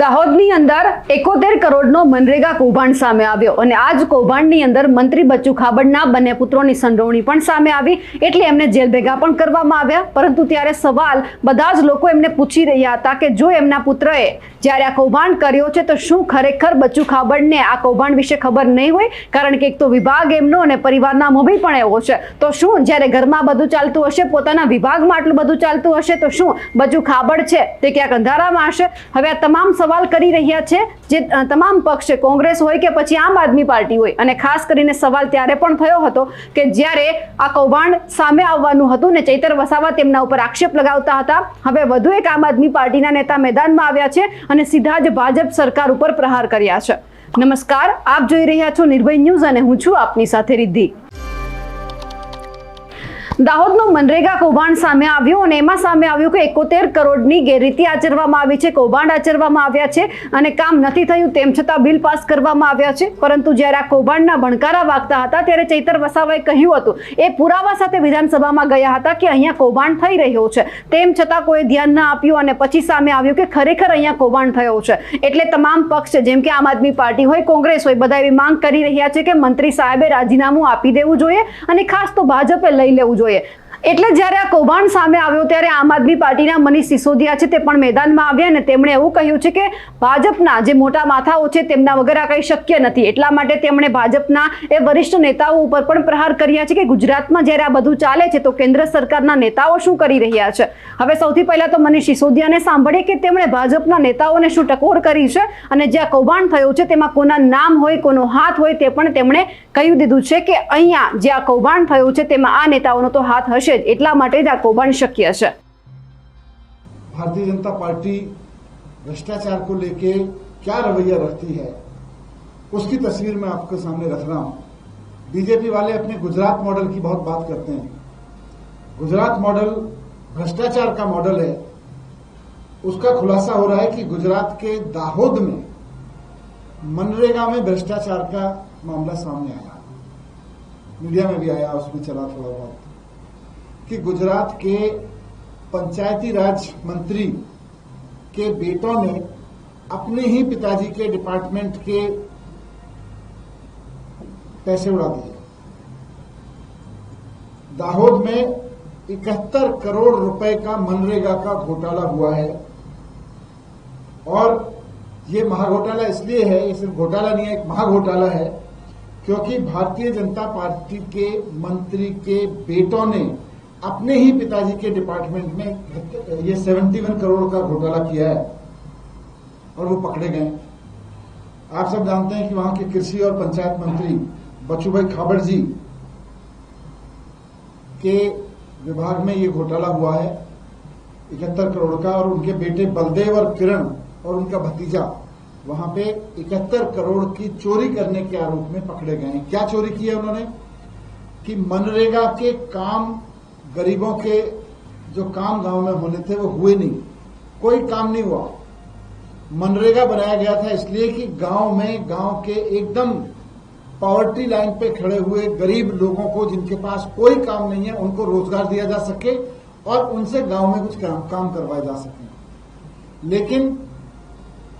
દાહોદની અંદર એકોતેર કરોડનો મનરેગા કૌભાંડ સામે આવ્યો અને આ જ કૌભાંડની અંદર મંત્રી બચ્ચુ ખાબડના બંને પુત્રોની સંડોવણી પણ સામે આવી. એટલે એમને જેલ ભેગા પણ કરવામાં આવ્યા. પરંતુ ત્યારે સવાલ બધા જ લોકો એમને પૂછી રહ્યા હતા કે જો એમના પુત્રએ જ્યારે આ કૌભાંડ કર્યો છે તો શું ખરેખર બચ્ચુ ખાબડને આ કૌભાંડ વિશે ખબર નહીં હોય? કારણ કે એક તો વિભાગ એમનો અને પરિવારના મોભી પણ એવો છે. તો શું જ્યારે ઘરમાં બધું ચાલતું હશે, પોતાના વિભાગમાં આટલું બધું ચાલતું હશે, તો શું બચ્ચુ ખાબડ છે? તે ક્યાંક અંધારામાં હશે. હવે આ તમામ સવાલ કરી રહ્યા છે જે તમામ પક્ષ, કોંગ્રેસ હોય કે પછી આમ આદમી પાર્ટી હોય, અને ખાસ કરીને સવાલ ત્યારે પણ થયો હતો કે જ્યારે આ કૌભાંડ સામે આવવાનું હતું ને ચૈતર વસાવા તેમના ઉપર આક્ષેપ લગાવતા હતા, હવે વધુ એક આમ આદમી પાર્ટીના નેતા મેદાનમાં આવ્યા છે અને સીધા જ ભાજપ સરકાર ઉપર પ્રહાર કર્યા છે. નમસ્કાર, આપ જોઈ રહ્યા છો નિર્ભય ન્યૂઝ અને હું છું આપની સાથે રિદ્ધિ. દાહોદનો મનરેગા કૌભાંડ સામે આવ્યું અને એમાં સામે આવ્યું કે એકોતેર કરોડની ગેરરીતિ આચરવામાં આવી છે, કૌભાંડ આચરવામાં આવ્યા છે અને કામ નથી થયું તેમ છતાં બિલ પાસ કરવામાં આવ્યા છે. પરંતુ જ્યારે આ કૌભાંડના ભણકારા વાગતા હતા ત્યારે ચૈતર વસાવાએ કહ્યું હતું, એ પુરાવા સાથે વિધાનસભામાં ગયા હતા કે અહીંયા કૌભાંડ થઈ રહ્યો છે. તેમ છતાં કોઈ ધ્યાન ન આપ્યું અને પછી સામે આવ્યું કે ખરેખર અહીંયા કૌભાંડ થયો છે. એટલે તમામ પક્ષ, જેમ કે આમ આદમી પાર્ટી હોય, કોંગ્રેસ હોય બધા એવી માંગ કરી રહ્યા છે કે મંત્રી સાહેબે રાજીનામું આપી દેવું જોઈએ અને ખાસ તો ભાજપે લઈ લેવું જોઈએ. એટલે જ્યારે આ કૌભાંડ સામે આવ્યો ત્યારે આમ આદમી પાર્ટીના મનીષ સિસોદિયા છે તે પણ મેદાનમાં આવ્યા અને તેમણે એવું કહ્યું છે કે ભાજપના જે મોટા માથાઓ છે તેમના વગર આ કંઈ શક્ય નથી. એટલા માટે તેમણે ભાજપના એ વરિષ્ઠ નેતાઓ ઉપર પણ પ્રહાર કર્યા છે કે ગુજરાતમાં જ્યારે આ બધું ચાલે છે તો કેન્દ્ર સરકારના નેતાઓ શું કરી રહ્યા છે? હવે સૌથી પહેલા તો મનીષ સિસોદિયાને સાંભળીએ કે તેમણે ભાજપના નેતાઓને શું ટકોર કરી છે અને જે આ કૌભાંડ થયું છે તેમાં કોના નામ હોય, કોનો હાથ હોય તે પણ તેમણે કહ્યું દીધું છે કે અહીંયા જે આ કૌભાંડ થયું છે તેમાં આ નેતાઓનો તો હાથ હશે જ એટલા માટે જ આ કૌભાંડ શક્ય છે भारतीय जनता पार्टी भ्रष्टाचार को लेके क्या रवैया रखती है उसकी तस्वीर मैं आपके सामने रख रहा हूं बीजेपी वाले अपने गुजरात मॉडल की बहुत बात करते हैं गुजरात मॉडल भ्रष्टाचार का मॉडल है उसका खुलासा हो रहा है कि गुजरात के दाहोद में मनरेगा में भ्रष्टाचार का मामला सामने आया मीडिया में भी आया, उसमें चला थोड़ा बहुत। कि गुजरात के पंचायती राज मंत्री के बेटों ने अपने ही पिताजी के डिपार्टमेंट के पैसे उड़ा दिए। दाहोद में इकहत्तर करोड़ रुपए का मनरेगा का घोटाला हुआ है। और ये महाघोटाला इसलिए है, ये सिर्फ़ घोटाला नहीं है, एक महाघोटाला है क्योंकि भारतीय जनता पार्टी के मंत्री के बेटों ने अपने ही पिताजी के डिपार्टमेंट में ये 71 करोड़ का घोटाला किया है और वो पकड़े गए। आप सब जानते हैं कि वहाँ के कृषि और पंचायत मंत्री बच्चू भाई खाबड़ जी के विभाग में ये घोटाला हुआ है, इकहत्तर करोड़ का और उनके बेटे बलदेव और किरण और उनका भतीजा वहाँ पे इकहत्तर करोड़ की चोरी करने के आरोप में पकड़े गए हैं। क्या चोरी की है उन्होंने? कि मनरेगा के काम गरीबों के जो काम गाँव में होने थे वो हुए नहीं। कोई काम नहीं हुआ। मनरेगा बनाया गया था इसलिए कि गाँव में गाँव के एकदम पॉवर्टी लाइन पे खड़े हुए गरीब लोगों को जिनके पास कोई काम नहीं है उनको रोज़गार दिया जा सके और उनसे गाँव में कुछ काम, काम करवाए जा सके। लेकिन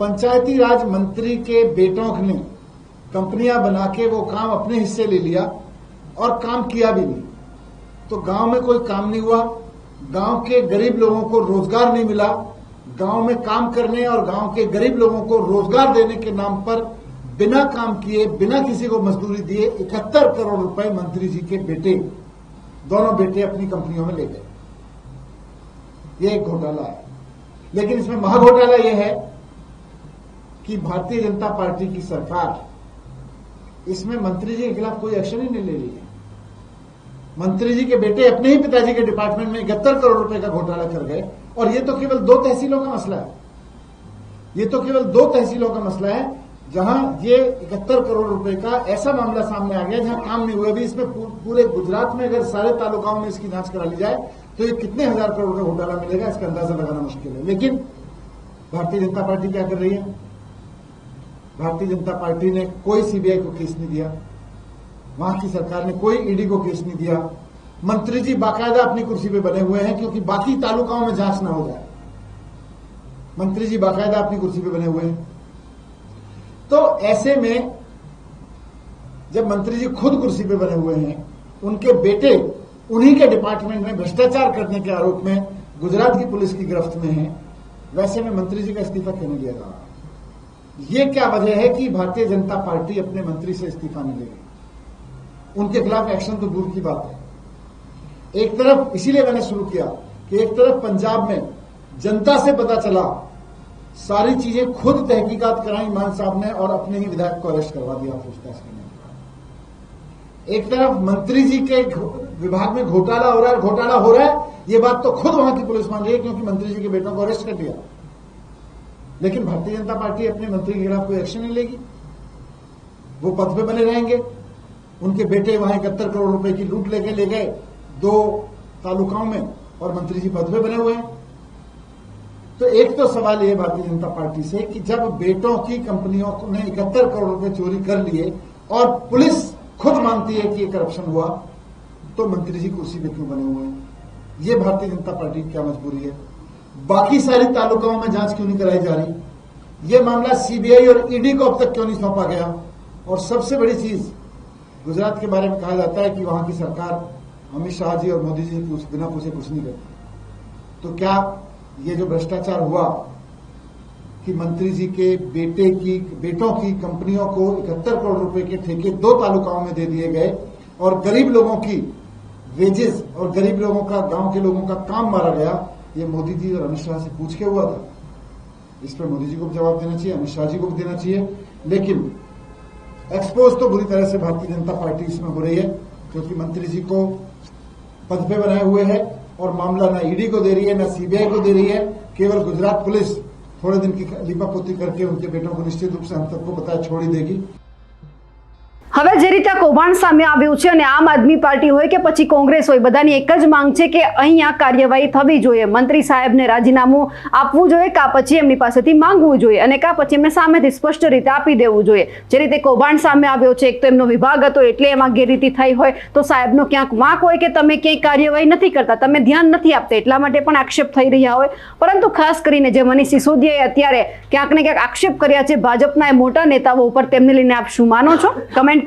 पंचायती राज मंत्री के बेटों ने कंपनियाँ बना के वो काम अपने हिस्से ले लिया और काम किया भी नहीं। तो गाँव में कोई काम नहीं हुआ, गाँव के गरीब लोगों को रोज़गार नहीं मिला, गाँव में काम करने और गाँव के गरीब लोगों को रोज़गार देने के नाम पर बिना काम किए, बिना किसी को मजदूरी दिए इकहत्तर करोड़ रुपए मंत्री जी के बेटे, दोनों बेटे अपनी कंपनियों में ले गए। ये एक घोटाला है। लेकिन इसमें महाघोटाला यह है कि भारतीय जनता पार्टी की सरकार, इसमें मंत्री जी के खिलाफ कोई एक्शन ही नहीं ले रही है। मंत्री जी के बेटे अपने ही पिताजी के डिपार्टमेंट में इकहत्तर करोड़ रुपए का घोटाला कर गए, और ये तो केवल दो तहसीलों का मसला है। ये तो केवल दो तहसीलों का मसला है, जहाँ ये इकहत्तर करोड़ रुपए का ऐसा मामला सामने आ गया जहाँ काम नहीं हुआ। अभी इसमें पूरे गुजरात में अगर सारे तालुकाओं में इसकी जाँच करा ली जाए तो ये कितने हज़ार करोड़ का घोटाला मिलेगा, इसका अंदाज़ा लगाना मुश्किल है। लेकिन भारतीय जनता पार्टी क्या कर रही है? भारतीय जनता पार्टी ने कोई सीबीआई को केस नहीं दिया। वहाँ की सरकार ने कोई ईडी को केस नहीं दिया। मंत्री जी बाकायदा अपनी कुर्सी पे बने हुए हैं क्योंकि बाकी तालुकाओं में जाँच ना हो जाए। मंत्री जी बाकायदा अपनी कुर्सी पे बने हुए हैं। तो ऐसे में जब मंत्री जी खुद कुर्सी पे बने हुए हैं, उनके बेटे उन्हीं के डिपार्टमेंट में भ्रष्टाचार करने के आरोप में गुजरात की पुलिस की गिरफ्त में है, वैसे में मंत्री जी का इस्तीफा क्यों नहीं दिया जा रहा? ये क्या वजह है कि भारतीय जनता पार्टी अपने मंत्री से इस्तीफा नहीं रही? उनके खिलाफ एक्शन तो दूर की बात है। एक तरफ़, इसीलिए मैंने शुरू किया कि एक तरफ़ पंजाब में जनता से पता चला, सारी चीज़ें खुद तहकीकात कराई मान साहब ने और अपने ही विधायक को अरेस्ट करवा दिया, पूछताछ करने एक तरफ़ मंत्री जी के विभाग में घोटाला हो रहा है, घोटाला हो रहा है, ये बात तो खुद वहाँ की पुलिस मान रही है क्योंकि मंत्री जी के बेटों को अरेस्ट कर दिया। लेकिन भारतीय जनता पार्टी अपने मंत्री के खिलाफ कोई एक्शन नहीं लेगी। वो पद पे बने रहेंगे। उनके बेटे वहाँ इकहत्तर करोड़ रुपए की लूट लेके ले गए दो तालुकाओं में और मंत्री जी पद पे बने हुए हैं। तो एक तो सवाल ये भारतीय जनता पार्टी से कि जब बेटों की कंपनियों ने इकहत्तर करोड़ रुपए चोरी कर लिए और पुलिस खुद मानती है कि ये करप्शन हुआ तो मंत्री जी कुर्सी पे क्यों बने हुए हैं? ये भारतीय जनता पार्टी की क्या मजबूरी है? बाकी सारी तालुकाओं में जाँच क्यों नहीं कराई जा रही? ये मामला सीबीआई और ईडी को अब तक क्यों नहीं सौंपा गया? और सबसे बड़ी चीज़, गुजरात के बारे में कहा जाता है कि वहाँ की सरकार अमित शाह जी और मोदी जी पूछ- बिना पूछे कुछ नहीं करती। तो क्या ये जो भ्रष्टाचार हुआ कि मंत्री जी के बेटे की, बेटों की कंपनियों को इकहत्तर करोड़ रुपए के ठेके दो तालुकाओं में दे दिए गए और गरीब लोगों की वेजेस और गरीब लोगों का, गाँव के लोगों का काम मारा गया ये मोदी जी और अमित शाह से पूछ के हुआ था। इस पर मोदी जी को जवाब देना चाहिए, अमित शाह जी को भी देना चाहिए। लेकिन एक्सपोज तो बुरी तरह से भारतीय जनता पार्टी इसमें हो रही है, क्योंकि मंत्री जी को पद पे बनाए हुए है और मामला ना ईडी को दे रही है, ना सीबीआई को दे रही है। केवल गुजरात पुलिस थोड़े दिन की लीपापोती करके उनके बेटों को निश्चित रूप से हम सबको बताया छोड़ ही देगी। હવે જે રીતે કૌભાંડ સામે આવ્યું છે અને આમ આદમી પાર્ટી હોય કે પછી કોંગ્રેસ હોય, બધાની એક જ માંગ છે કે અહીંયા કાર્યવાહી થવી જોઈએ. મંત્રી સાહેબને રાજીનામું આપવું જોઈએ કાં પછી એમની પાસેથી માંગવું જોઈએ અને કાં પછી એમને સામેથી સ્પષ્ટ રીતે આપી દેવું જોઈએ. જે રીતે કૌભાંડ સામે આવ્યો છે, એક તો એમનો વિભાગ હતો એટલે એમાં ગેરરીતિ થઈ હોય, તો સાહેબનો ક્યાંક વાંક હોય કે તમે ક્યાંય કાર્યવાહી નથી કરતા, તમે ધ્યાન નથી આપતા, એટલા માટે પણ આક્ષેપ થઈ રહ્યા હોય. પરંતુ ખાસ કરીને જે મનીષ સિસોદિયાએ અત્યારે ક્યાંક ને ક્યાંક આક્ષેપ કર્યા છે, ભાજપના એ મોટા નેતાઓ ઉપર, તેમને લઈને આપ શું માનો છો? કમેન્ટ